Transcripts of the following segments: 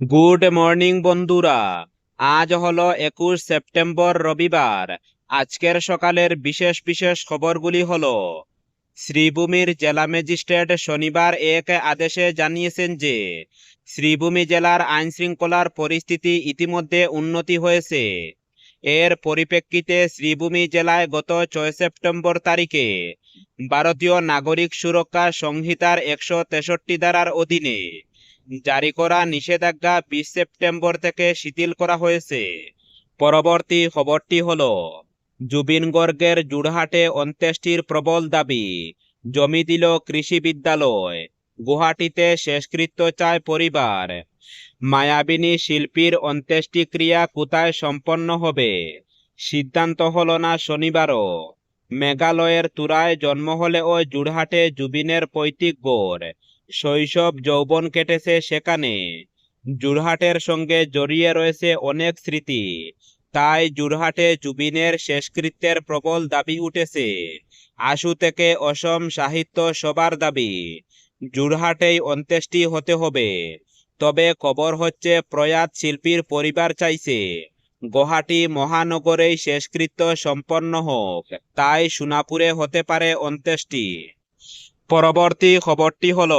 Good morning বন্ধুরা। আজ হলো একুশ সেপ্টেম্বর রবিবার। আজকের সকালের বিশেষ বিশেষ খবরগুলি হলো, শ্রীভূমির জেলা ম্যাজিস্ট্রেট শনিবার এক আদেশে জানিয়েছেন যে, শ্রীভূমি জেলার আইন শৃঙ্খলার পরিস্থিতি ইতিমধ্যে উন্নতি হয়েছে। এর পরিপ্রেক্ষিতে শ্রীভূমি জেলায় গত ছয় সেপ্টেম্বর তারিখে ভারতীয় নাগরিক সুরক্ষা সংহিতার একশো তেষট্টি ধারার অধীনে জারি করা নিষেধাজ্ঞা বিশ সেপ্টেম্বর থেকে শিথিল করা হয়েছে। পরবর্তী খবরটি হল, জুবিন গর্গের জুড়হাটে অন্ত্যেষ্টির প্রবল দাবি, জমি দিল কৃষি বিদ্যালয়, গুয়াহাটিতে শেষকৃত্য চায় পরিবার, মায়াবিনী শিল্পীর অন্ত্যেষ্টিক্রিয়া কোথায় সম্পন্ন হবে? সিদ্ধান্ত হল না শনিবারও। মেঘালয়ের তুরায় জন্ম হলেও জুড়হাটে জুবিনের পৈতৃক গড় শৈশব যৌবন কেটেছে সেখানে। জুরহাটের সঙ্গে জড়িয়ে রয়েছে অনেক স্মৃতি। তাই জুরহাটে জুবিনের শেষকৃত্যের প্রবল দাবি উঠেছে। আশু থেকে অসম সাহিত্য সবার দাবি, জুরহাটেই অন্ত্যেষ্টি হতে হবে। তবে খবর হচ্ছে, প্রয়াত শিল্পীর পরিবার চাইছে গুয়াহাটি মহানগরেই শেষকৃত্য সম্পন্ন হোক। তাই সোনাপুরে হতে পারে অন্ত্যেষ্টি। পরবর্তী খবরটি হল,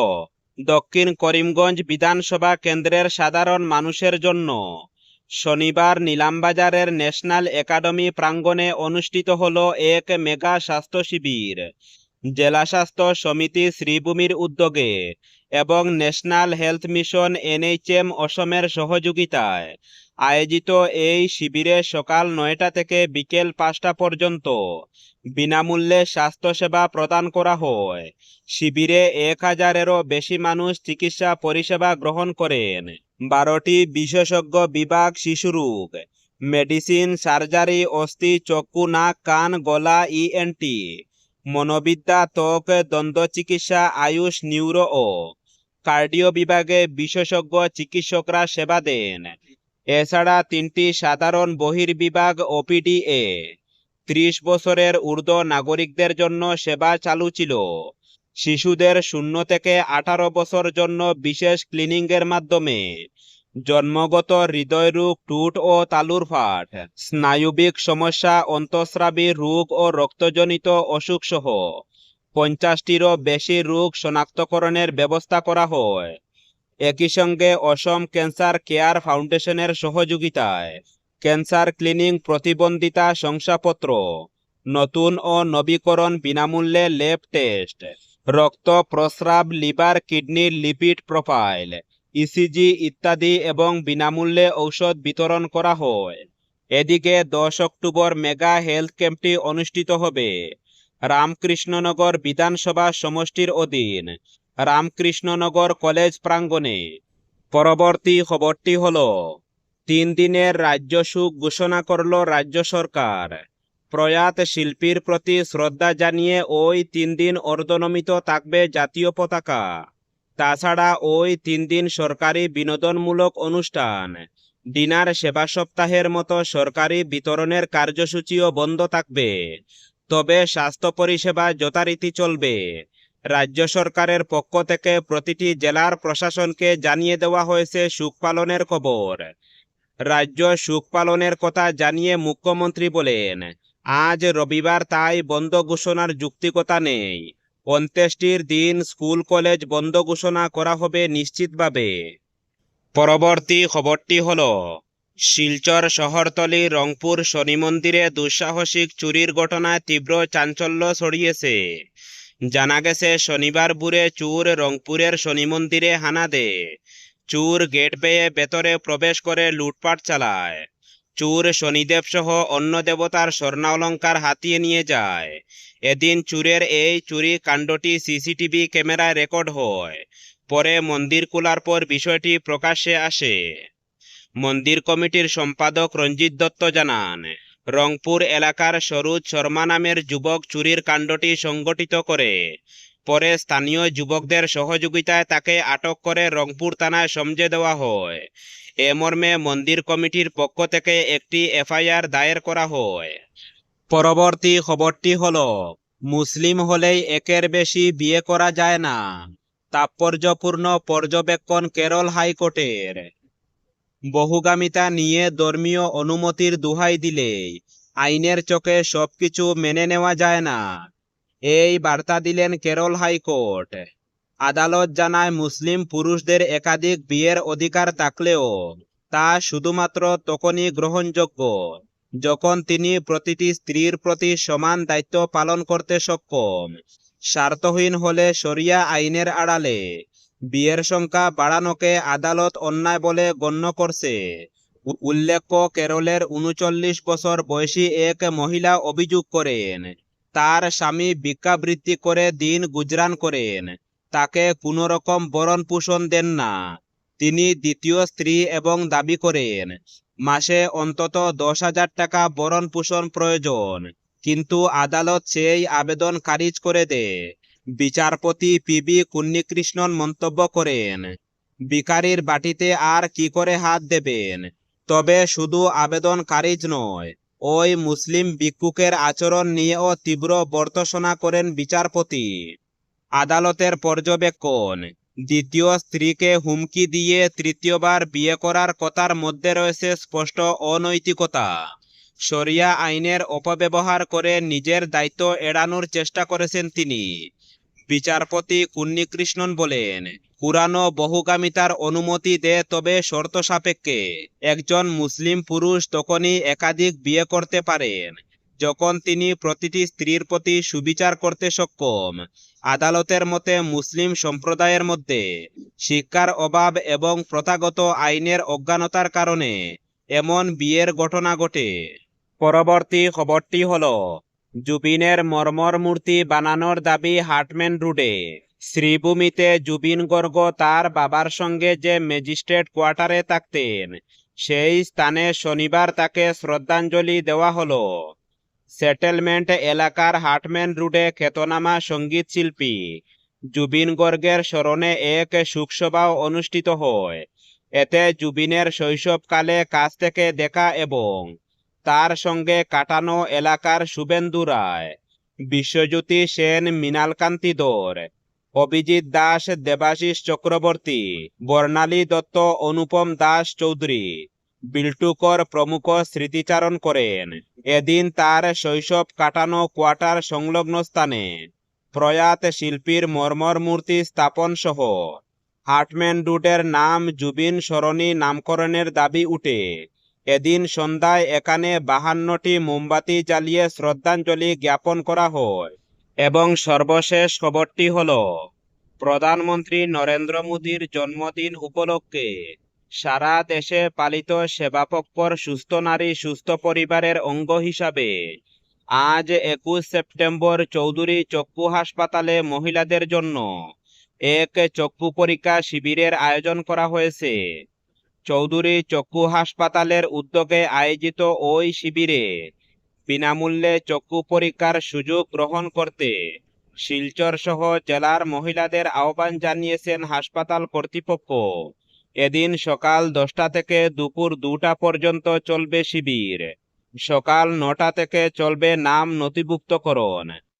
দক্ষিণ করিমগঞ্জ বিধানসভা কেন্দ্রের সাধারণ মানুষের জন্য শনিবার নিলামবাজারের ন্যাশনাল একাডেমি প্রাঙ্গণে অনুষ্ঠিত হল এক মেগা স্বাস্থ্য শিবির। জেলা স্বাস্থ্য সমিতি শ্রীভূমির উদ্যোগে এবং ন্যাশনাল হেলথ মিশন এনএইচএম অসমের সহযোগিতায় আয়োজিত এই শিবিরে সকাল নয়টা থেকে বিকেল পাঁচটা পর্যন্ত বিনামূল্যে স্বাস্থ্যসেবা প্রদান করা হয়। শিবিরে এক হাজারেরও বেশি মানুষ চিকিৎসা পরিষেবা গ্রহণ করেন। বারোটি বিশেষজ্ঞ বিভাগ শিশুরোগ মেডিসিন, সার্জারি, অস্থি, চক্ষু, নাক, কান, গলা ইএনটি মনোবিদ্যা, ত্বক, দন্ত চিকিৎসা, আয়ুষ, নিউরো ও কার্ডিও বিভাগে বিশেষজ্ঞ চিকিৎসকরা সেবা দেন। এছাড়া তিনটি সাধারণ বহির্বিভাগ ওপিডি এ ত্রিশ বছরের ঊর্ধ্ব নাগরিকদের জন্য সেবা চালু ছিল। শিশুদের শূন্য থেকে আঠারো বছর জন্য বিশেষ ক্লিনিংয়ের মাধ্যমে। জন্মগত হৃদয়রোগ টুট ও তালুর ফাট, স্নায়ুবিক সমস্যা, অন্তঃস্রাবী রোগ ও রক্তজনিত অসুখ সহ পঞ্চাশটিরও বেশি রোগ শনাক্তকরণের ব্যবস্থা করা হয়। একই সঙ্গে অসম ক্যান্সার কেয়ার ফাউন্ডেশনের সহযোগিতায় ক্যান্সার ক্লিনিং প্রতিবন্ধিতা শংসাপত্র, নতুন ও নবীকরণ বিনামূল্যে ল্যাব টেস্ট, রক্ত, প্রস্রাব, লিভার কিডনির লিপিড প্রোফাইল, ইসিজি ইত্যাদি এবং বিনামূল্যে ঔষধ বিতরণ করা হয়। এদিকে দশ অক্টোবর মেগা হেলথ ক্যাম্পটি অনুষ্ঠিত হবে। রামকৃষ্ণনগর বিধানসভা সমষ্টির অধীন রামকৃষ্ণনগর কলেজ প্রাঙ্গণে। পরবর্তী খবরটি হল, তিন দিনের রাজ্য সুখ ঘোষণা করল রাজ্য সরকার। প্রয়াত শিল্পীর প্রতি শ্রদ্ধা জানিয়ে ওই তিন দিন অর্ধনমিত থাকবে জাতীয় পতাকা। তাছাড়া ওই তিন দিন সরকারি বিনোদনমূলক অনুষ্ঠান। ডিনার সেবা সপ্তাহের মতো সরকারি বিতরণের কার্যসূচিও বন্ধ থাকবে। তবে স্বাস্থ্য পরিষেবা যথারীতি চলবে। রাজ্য সরকারের পক্ষ থেকে প্রতিটি জেলার প্রশাসনকে জানিয়ে দেওয়া হয়েছে সুখ পালনের খবর। রাজ্য সুখ পালনের কথা জানিয়ে মুখ্যমন্ত্রী বলেন, আজ রবিবার তাই বন্ধ ঘোষণার যুক্তিকতা নেই। অন্ত্যেষ্টির দিন স্কুল, কলেজ বন্ধ ঘোষণা করা হবে নিশ্চিতভাবে। পরবর্তী খবরটি হল, শিলচর শহরতলি রংপুর শনি মন্দিরে দুঃসাহসিক চুরির ঘটনায় তীব্র চাঞ্চল্য ছড়িয়েছে। জানা গেছে, শনিবার বুড়ে চুর রংপুরের শনি মন্দিরে হানা দে চুর গেট বেয়ে ভেতরে প্রবেশ করে লুটপাট চালায়। চুর শনিদেব সহ অন্য দেবতার স্বর্ণালঙ্কার হাতিয়ে নিয়ে যায়। এদিন চুরের এই চুরি কাণ্ডটি সিসিটিভি ক্যামেরায় রেকর্ড হয়। পরে মন্দির খোলার পর বিষয়টি প্রকাশ্যে আসে। মন্দির কমিটির সম্পাদক রঞ্জিত দত্ত জানান রংপুর এলাকার সরুজ শর্মা নামের যুবক চুরির কাণ্ডটি সংগঠিত করে। পরে স্থানীয় যুবকদের সহযোগিতায় তাকে আটক করে রংপুর থানায় সমঝে দেওয়া হয়। এ মর্মে মন্দির কমিটির পক্ষ থেকে একটি এফআইআর দায়ের করা হয়। পরবর্তী খবরটি হল, মুসলিম হলেই একের বেশি বিয়ে করা যায় না। তাৎপর্যপূর্ণ পর্যবেক্ষণ কেরল হাইকোর্টের। বহুগামিতা নিয়ে ধর্মীয় অনুমতির দোহাই দিলেই আইনের চোখে সবকিছু মেনে নেওয়া যায় না। এই বার্তা দিলেন কেরল হাইকোর্ট। আদালত জানায় মুসলিম পুরুষদের একাধিক বিয়ের অধিকার থাকলেও তা শুধুমাত্র তখনই গ্রহণযোগ্য, যখন তিনি প্রতিটি স্ত্রীর প্রতি সমান দায়িত্ব পালন করতে সক্ষম, স্বার্থহীন হলে শরিয়া আইনের আড়ালে। বিয়ের সংখ্যা বাড়ানোকে আদালত অন্যায় বলে গণ্য করছে। উল্লেখ্য, কেরলের উনচল্লিশ বছর বয়সী এক মহিলা অভিযোগ করেন, তার স্বামী ভিক্ষাবৃত্তি করে দিন গুজরান করেন, তাকে কোনো রকম বরণ পোষণ দেন না। তিনি দ্বিতীয় স্ত্রী এবং দাবি করেন, মাসে অন্তত দশ হাজার টাকা বরণ পোষণ প্রয়োজন, কিন্তু আদালত সেই আবেদন খারিজ করে দেয়। বিচারপতি পিবি কুন্নিকৃষ্ণন মন্তব্য করেন বিকারির বাটিতে আর কি করে হাত দেবেন? তবে শুধু আবেদনকারীজ নয়, ওই মুসলিম ভিক্ষুকের আচরণ নিয়েও তীব্র বর্তসনা করেন বিচারপতি। আদালতের পর্যবেক্ষণ, দ্বিতীয় স্ত্রীকে হুমকি দিয়ে তৃতীয়বার বিয়ে করার কথার মধ্যে রয়েছে স্পষ্ট অনৈতিকতা। শরিয়া আইনের অপব্যবহার করে নিজের দায়িত্ব এড়ানোর চেষ্টা করেছেন তিনি। বিচারপতি কুন্নিকৃষ্ণন বলেন, পুরানো বহুগামিতার অনুমতি দেয় তবে শর্ত সাপেক্ষে। একজন মুসলিম পুরুষ তখনই একাধিক বিয়ে করতে পারেন। যখন তিনি প্রতিটি স্ত্রীর প্রতি সুবিচার করতে সক্ষম, আদালতের মতে মুসলিম সম্প্রদায়ের মধ্যে শিক্ষার অভাব এবং প্রথাগত আইনের অজ্ঞানতার কারণে এমন বিয়ের ঘটনা ঘটে। পরবর্তী খবরটি হলো জুবিনের মর্মর মূর্তি বানানোর দাবি হাটম্যান রুডে। শ্রীভূমিতে জুবিন গর্গ তার বাবার সঙ্গে যে ম্যাজিস্ট্রেট কোয়ার্টারে থাকতেন, সেই স্থানে শনিবার তাকে শ্রদ্ধাঞ্জলি দেওয়া হলো। সেটেলমেন্ট এলাকার হাটম্যান রুডে খ্যাতনামা সংগীত শিল্পী। জুবিন গর্গের স্মরণে এক শোকসভাও অনুষ্ঠিত হয়। এতে জুবিনের শৈশবকালে কাছ থেকে দেখা এবং তার সঙ্গে কাটানো এলাকার শুভেন্দু রায়, বিশ্বজ্যোতি সেন মৃণালকান্তি দর, অভিজিৎ দাস, দেবাশিস চক্রবর্তী, বর্ণালী দত্ত, অনুপম দাস চৌধুরী, বিল্টুকর প্রমুখ স্মৃতিচারণ করেন। এদিন তার শৈশব কাটানো কোয়ার্টার সংলগ্ন স্থানে প্রয়াত শিল্পীর মর্মর মূর্তি স্থাপন সহ হাটম্যান রুটের নাম জুবিন সরণি নামকরণের দাবি উঠে। এদিন সন্ধ্যায় এখানে বাহান্নটি মোমবাতি জ্বালিয়ে শ্রদ্ধাঞ্জলি জ্ঞাপন করা হয় এবং সর্বশেষ খবরটি হল, প্রধানমন্ত্রী নরেন্দ্র মোদীর জন্মদিন উপলক্ষে সারা দেশে পালিত সেবাপক্ষর সুস্থ নারী, সুস্থ পরিবারের অঙ্গ হিসাবে আজ একুশ সেপ্টেম্বর চৌধুরী চক্ষু হাসপাতালে মহিলাদের জন্য এক চক্ষু পরীক্ষা শিবিরের আয়োজন করা হয়েছে। চৌধুরী চক্ষু হাসপাতালের উদ্যোগে আয়োজিত ওই শিবিরে বিনামূল্যে চক্ষু পরীক্ষার সুযোগ গ্রহণ করতে শিলচর সহ জেলার মহিলাদের আহ্বান জানিয়েছেন হাসপাতাল কর্তৃপক্ষ। এদিন সকাল দশটা থেকে দুপুর দুটা পর্যন্ত চলবে শিবির। সকাল নটা থেকে চলবে নাম নথিভুক্তকরণ।